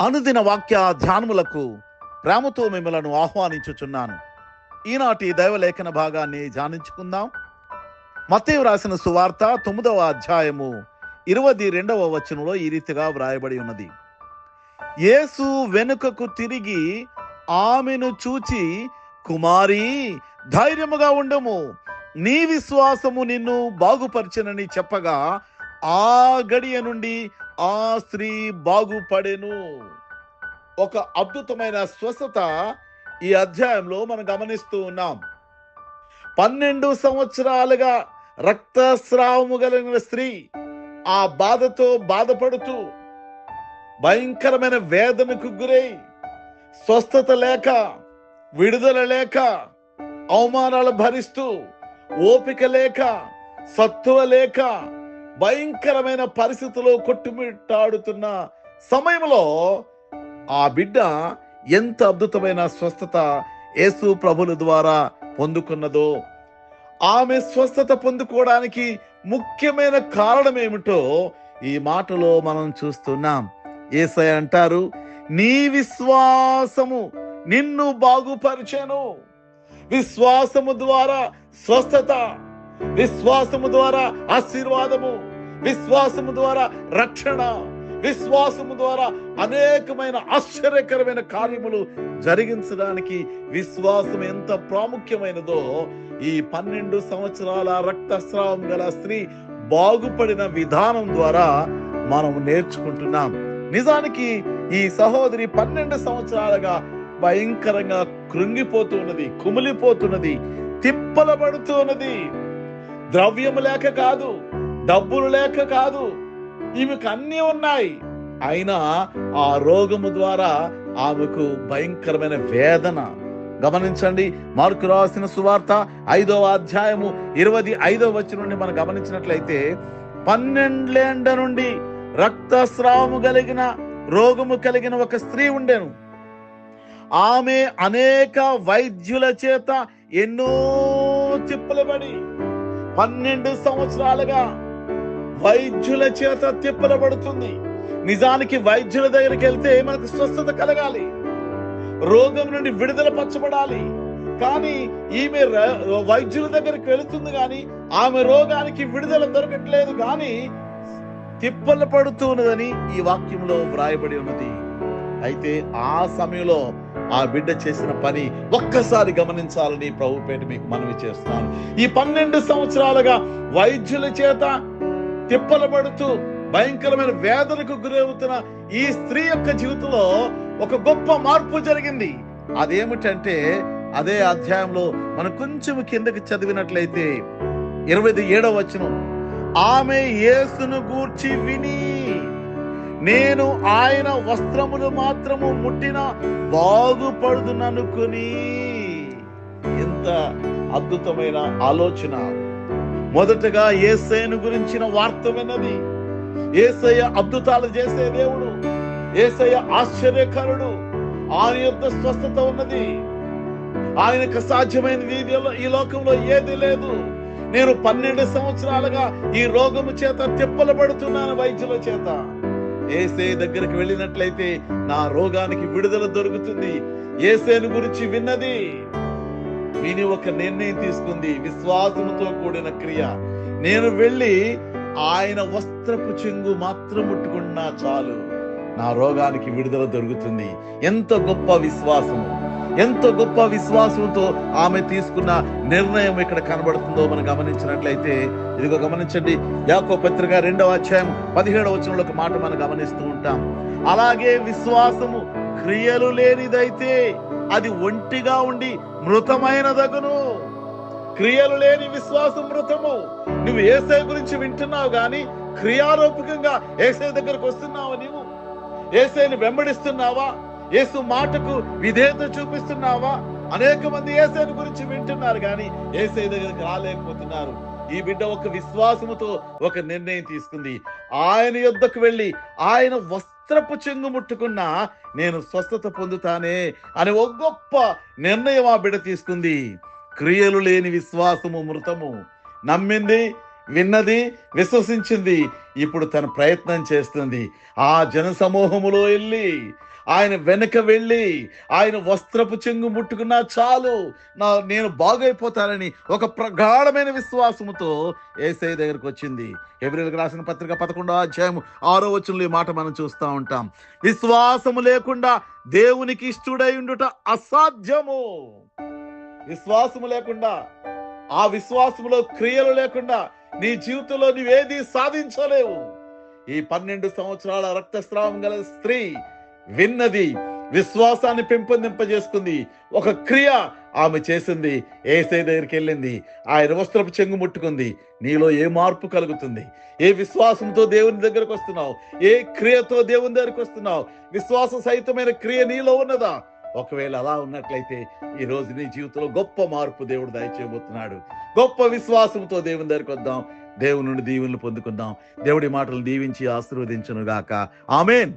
అనుదిన వాక్య ధ్యానములకు ప్రేమతో మిమ్మలను ఆహ్వానించుచున్నాను. ఈనాటి దైవలేఖన భాగాన్ని ధ్యానించుకుందాం. మత్తయి రాసిన సువార్త తొమ్మిదవ అధ్యాయము ఇరవై రెండవ వచనంలో ఈ రీతిగా వ్రాయబడి ఉన్నది. యేసు వెనుకకు తిరిగి ఆమెను చూచి కుమారి ధైర్యముగా ఉండము. నీ విశ్వాసము నిన్ను బాగుపరచనని చెప్పగా ఆ గడియ నుండి ఆ స్త్రీ బాగుపడెను. ఒక అద్భుతమైన స్వస్థత ఈ అధ్యాయంలో మనం గమనిస్తూ ఉన్నాం. పన్నెండు సంవత్సరాలుగా రక్తస్రావము కలిగిన స్త్రీ ఆ బాధతో బాధపడుతూ భయంకరమైన వేదనకు గురై స్వస్థత లేక విడుదల లేక అవమానాలు భరిస్తూ ఓపిక లేక సత్తువ లేక భయంకరమైన పరిస్థితిలో కొట్టుమిట్టాడుతున్న సమయంలో ఆ బిడ్డ ఎంత అద్భుతమైన స్వస్థత యేసు ప్రభుల ద్వారా పొందుకున్నదో ఆమె స్వస్థత పొందుకోవడానికి ముఖ్యమైన కారణం ఏమిటో ఈ మాటలో మనం చూస్తున్నాం. ఏసై అంటారు నీ విశ్వాసము నిన్ను బాగుపరిచాను. విశ్వాసము ద్వారా స్వస్థత విశ్వాసము ద్వారా ఆశీర్వాదము. విశ్వాసము ద్వారా రక్షణ విశ్వాసము ద్వారా అనేకమైన ఆశ్చర్యకరమైన కార్యములు జరిగించడానికి విశ్వాసం ఎంత ప్రాముఖ్యమైనదో ఈ పన్నెండు సంవత్సరాల రక్తస్రావం గల స్త్రీ బాగుపడిన విధానం ద్వారా మనం నేర్చుకుంటున్నాం. నిజానికి ఈ సహోదరి పన్నెండు సంవత్సరాలుగా భయంకరంగా కృంగిపోతున్నది కుమిలిపోతున్నది తిప్పలబడుతున్నది ద్రవ్యము లేక కాదు డబ్బులు లేక కాదు ఈమెకు అన్నీ ఉన్నాయి. అయినా ఆ రోగము ద్వారా ఆమెకు భయంకరమైన వేదన. గమనించండి మార్కు రాసిన సువార్త ఐదవ అధ్యాయము ఇరవై ఐదవ వచ్చి నుండి మనం గమనించినట్లయితే పన్నెండేండ నుండి రక్తస్రావము కలిగిన రోగము కలిగిన ఒక స్త్రీ ఉండెను. ఆమె అనేక వైద్యుల చేత ఎన్నో తిప్పలబడి పన్నెండు సంవత్సరాలుగా వైద్యుల చేత తిప్పలబడుతుంది నిజానికి వైద్యుల దగ్గరికి వెళ్తే మనకు స్వస్థత కలగాలి. రోగం నుండి విడుదల పచ్చబడాలి కానీ ఈమె ర- వైద్యుల దగ్గరికి వెళుతుంది కానీ ఆమె రోగానికి విడుదల దొరకట్లేదు కానీ తిప్పలు పడుతున్నదని ఈ వాక్యంలో వ్రాయబడి ఉన్నది. అయితే ఆ సమయంలో ఆ బిడ్డ చేసిన పని ఒక్కసారి గమనించాలని ప్రభుపేట మీకు మనవి చేస్తున్నాను. ఈ పన్నెండు సంవత్సరాలుగా వైద్యుల చేత తిప్పలబడుతూ భయంకరమైన వేదనకు గురవుతున్న ఈ స్త్రీ యొక్క జీవితంలో ఒక గొప్ప మార్పు జరిగింది. అదేమిటంటే అదే అధ్యాయంలో మనం కొంచెం కిందకి చదివినట్లయితే ఇరవై ఏడవ వచనం ఆమె యేసును గూర్చి విని నేను ఆయన వస్త్రములు మాత్రము ముట్టిన బాగుపడుదుననుకుని ఎంత అద్భుతమైన ఆలోచన. మొదటగా ఏసైను గురించిన వార్త విన్నది. ఏసయ్య అద్భుతాలు చేసే దేవుడు ఏసయ్య ఆశ్చర్యకరుడు ఆయన యొక్క స్వస్థత ఉన్నది. ఆయనకు సాధ్యమైన వీధిలో ఈ లోకంలో ఏది లేదు. నేను పన్నెండు సంవత్సరాలుగా ఈ రోగము చేత తిప్పలు పడుతున్నాను వైద్యుల చేత. ఏసే దగ్గరికి వెళ్ళినట్లయితే నా రోగానికి విడుదల దొరుకుతుంది. ఏసేను గురించి విన్నది. విని ఒక నిర్ణయం తీసుకుంది. విశ్వాసముతో కూడిన క్రియ. నేను వెళ్ళి ఆయన వస్త్రపు చెంగు మాత్రం ముట్టుకున్నా చాలు. నా రోగానికి విడుదల దొరుకుతుంది. ఎంత గొప్ప విశ్వాసము. ఎంత గొప్ప విశ్వాసంతో ఆమె తీసుకున్న నిర్ణయం ఇక్కడ కనబడుతుందో మనం గమనించినట్లయితే ఇదిగో గమనించండి. యాకో పత్రిక రెండవ అధ్యాయం పదిహేడవ వచనంలో ఒక మాట మనం గమనిస్తూ ఉంటాం. అలాగే విశ్వాసము క్రియలు లేనిదైతే అది ఒంటిగా ఉండి మృతమైనదగును. క్రియలు లేని విశ్వాసం మృతము. నువ్వు ఏసై గురించి వింటున్నావు గాని క్రియారూపకంగా ఏసై దగ్గరకు వస్తున్నావా నీవు? ఏసైని వెంబడిస్తున్నావా? యేసు మాటకు విధేయత చూపిస్తున్నావా? అనేక మంది ఏసైని గురించి వింటున్నారు కానీ ఏసై దగ్గరికి రాలేకపోతున్నారు. ఈ బిడ్డ ఒక విశ్వాసముతో ఒక నిర్ణయం తీసుకుంది. ఆయన యొద్దకు వెళ్ళి ఆయన వస్త్రపు చెంగు ముట్టుకున్నా నేను స్వస్థత పొందుతానే అని ఒక గొప్ప నిర్ణయం ఆ బిడ్డ తీసుకుంది. క్రియలు లేని విశ్వాసము మృతము. నమ్మింది విన్నది విశ్వసించింది. ఇప్పుడు తన ప్రయత్నం చేస్తుంది. ఆ జన సమూహములో వెళ్ళి ఆయన వెనక వెళ్ళి ఆయన వస్త్రపు చెంగు ముట్టుకున్నా చాలు. నా నేను బాగైపోతానని ఒక ప్రగాఢమైన విశ్వాసముతో ఏసై దగ్గరకు వచ్చింది. ఎబ్రిల్కి రాసిన పత్రిక పదకొండో అధ్యాయం ఆరో వచనంలో ఈ మాట మనం చూస్తూ ఉంటాం. విశ్వాసము లేకుండా దేవునికి ఇష్టడై ఉండుట అసాధ్యము. విశ్వాసము లేకుండా ఆ విశ్వాసములో క్రియలు లేకుండా నీ జీవితంలో నువ్వేది సాధించలేవు. ఈ పన్నెండు సంవత్సరాల రక్తస్రావం గల స్త్రీ విన్నది విశ్వాసాన్ని పెంపొందింపజేసుకుంది. ఒక క్రియ ఆమె చేసింది. ఏసై దగ్గరికి వెళ్ళింది. ఆయన వస్త్రపు చెంగు ముట్టుకుంది. నీలో ఏ మార్పు కలుగుతుంది? ఏ విశ్వాసంతో దేవుని దగ్గరకు వస్తున్నావు? ఏ క్రియతో దేవుని దగ్గరకు వస్తున్నావు? విశ్వాస సహితమైన క్రియ నీలో ఉన్నదా? ఒకవేళ అలా ఉన్నట్లయితే ఈ రోజు నీ జీవితంలో గొప్ప మార్పు దేవుడు దయచేయబోతున్నాడు. గొప్ప విశ్వాసంతో దేవుని దగ్గరికి వద్దాం. దేవుని నుండి దీవెనలు పొందుకుందాం. దేవుడి మాటలు దీవించి ఆశీర్వదించును గాక ఆమెన్.